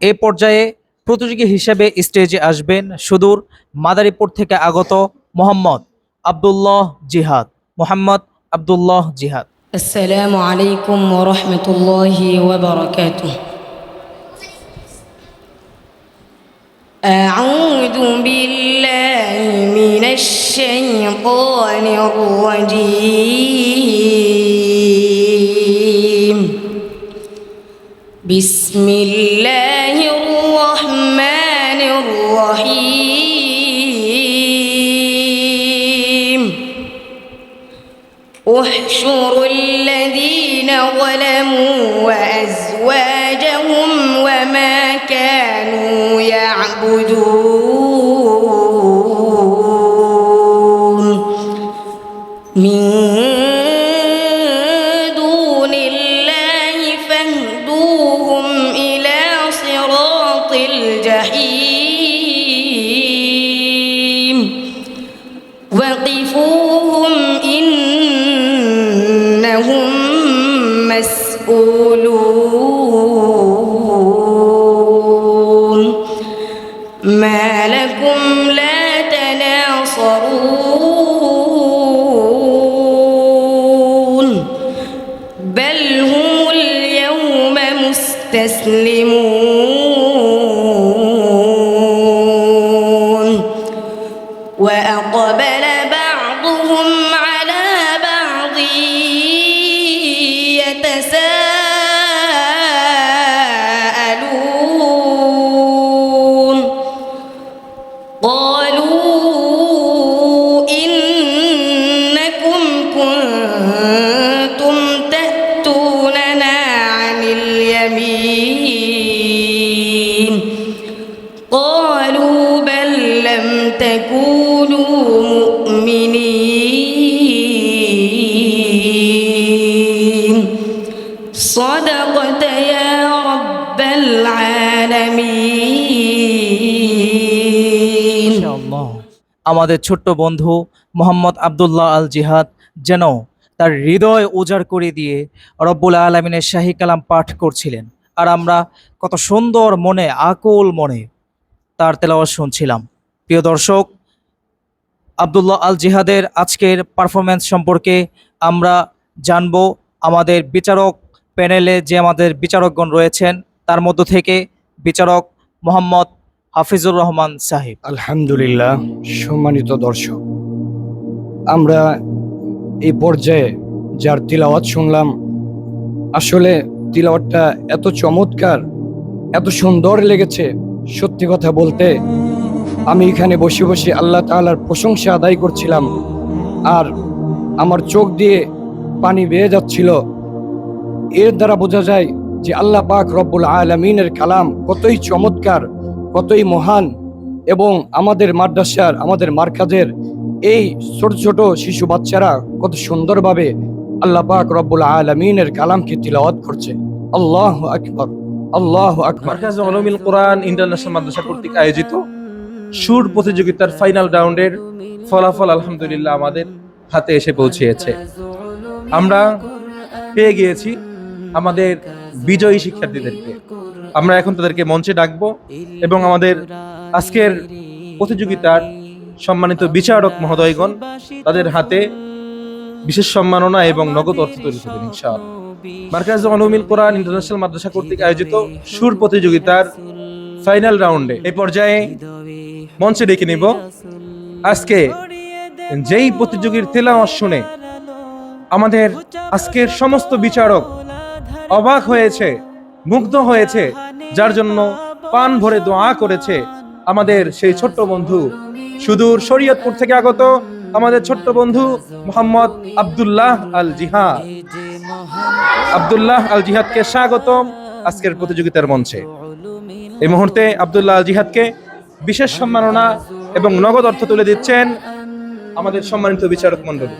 এ পর্যায়ে প্রতিযোগী হিসেবে স্টেজে আসবেন সুদূর মাদারীপুর থেকে আগত মোহাম্মদ আব্দুল্লাহ জিহাদ মোহাম্মদ আব্দুল্লাহ জিহাদ السلام عليكم ورحمة الله وبركاته أعوذ بالله من الشيطان الرجيم بسم الله الرحمن الرحيم. احشروا الذين ظلموا وأزواجهم وما كانوا يعبدون. من الجحيم وقفوهم إنهم مسؤولون. ما لكم لا تناصرون. بل هم اليوم مستسلمون. تكونوا مؤمنين صدقت يا رب العالمين ইনশাআল্লাহ। আমাদের ছোট্ট বন্ধু মোহাম্মদ আব্দুল্লাহ আল জিহাদ যেন তার হৃদয় উজাড় করে দিয়ে রব্বুল আলমিনের শাহী কালাম পাঠ করছিলেন আর আমরা কত সুন্দর মনে আকুল মনে তার তেলাওয়াত শুনছিলাম প্রিয় দর্শক, আব্দুল্লাহ আল জিহাদের আজকের পারফরমেন্স সম্পর্কে আমরা জানব। আমাদের বিচারক প্যানেলে যে আমাদের বিচারকগণ রয়েছেন, তার মধ্য থেকে বিচারক মোহাম্মদ হাফিজুর রহমান সাহেব। আলহামদুলিল্লাহ, সম্মানিত দর্শক, আমরা এই পর্যায়ে যার তিলাওয়াত শুনলাম, আসলে তিলাওয়াতটা এত চমৎকার, এত সুন্দর লেগেছে, সত্যি কথা বলতে আমি এখানে বসে বসে আল্লাহ তাআলার প্রশংসা আদায় করছিলাম। আর আমার চোখ দিয়ে পানি বেয়ে যাচ্ছিল। এর দ্বারা বোঝা যায় যে আল্লাহ পাক রব্বুল আলমিনের কালাম কতই চমৎকার, কতই মহান এবং আমাদের মাদ্রাসার, আমাদের মার্কাজের এই ছোট ছোট শিশু বাচ্চারা কত সুন্দরভাবে আল্লাহ পাক রব্বুল আলমিনের কালামকে তিলাওয়াত করছে। আল্লাহ আকবর আল্লাহ আকবর। মার্কাজ কোরআন ইন্টারন্যাশনাল মাদ্রাসা কর্তৃক আয়োজিত সুর প্রতিযোগিতার ফাইনাল রাউন্ডের ফলাফল আলহামদুলিল্লাহ আমাদের হাতে এসে পৌঁছেছে। আমরা পেয়ে গিয়েছি আমাদের বিজয়ী শিক্ষার্থীদেরকে। আমরা এখন তাদেরকে মঞ্চে ডাকবো এবং আমাদের আজকের প্রতিযোগিতার সম্মানিত বিচারক মহোদয়গণ, তাদের হাতে বিশেষ সম্মাননা এবং নগদ অর্থ তুলে দেবেন ইনশাআল্লাহ। মার্কাজ অনুমিল কোরআন ইন্টারন্যাশনাল মাদ্রাসা কর্তৃক আয়োজিত সুর প্রতিযোগিতার ফাইনাল রাউন্ডে এই পর্যায়ে মঞ্চে ডেকে নিব। আজকে যেই প্রতিযোগীর তেলাওয়াত শুনে আমাদের আজকের সমস্ত বিচারক অবাক হয়েছে, মুগ্ধ হয়েছে, যার জন্য পান ভরে দোয়া করেছে আমাদের সেই ছোট্ট বন্ধু সুদূর শরীয়তপুর থেকে আগত আমাদের ছোট্ট বন্ধু মোহাম্মদ আব্দুল্লাহ আল জিহাদ আব্দুল্লাহ আল জিহাদকে স্বাগতম আজকের প্রতিযোগিতার মঞ্চে। এই মুহূর্তে আবদুল্লাহ আল জিহাদকে বিশেষ সম্মাননা এবং নগদ অর্থ তুলে দিচ্ছেন আমাদের সম্মানিত বিচারক মন্ডলী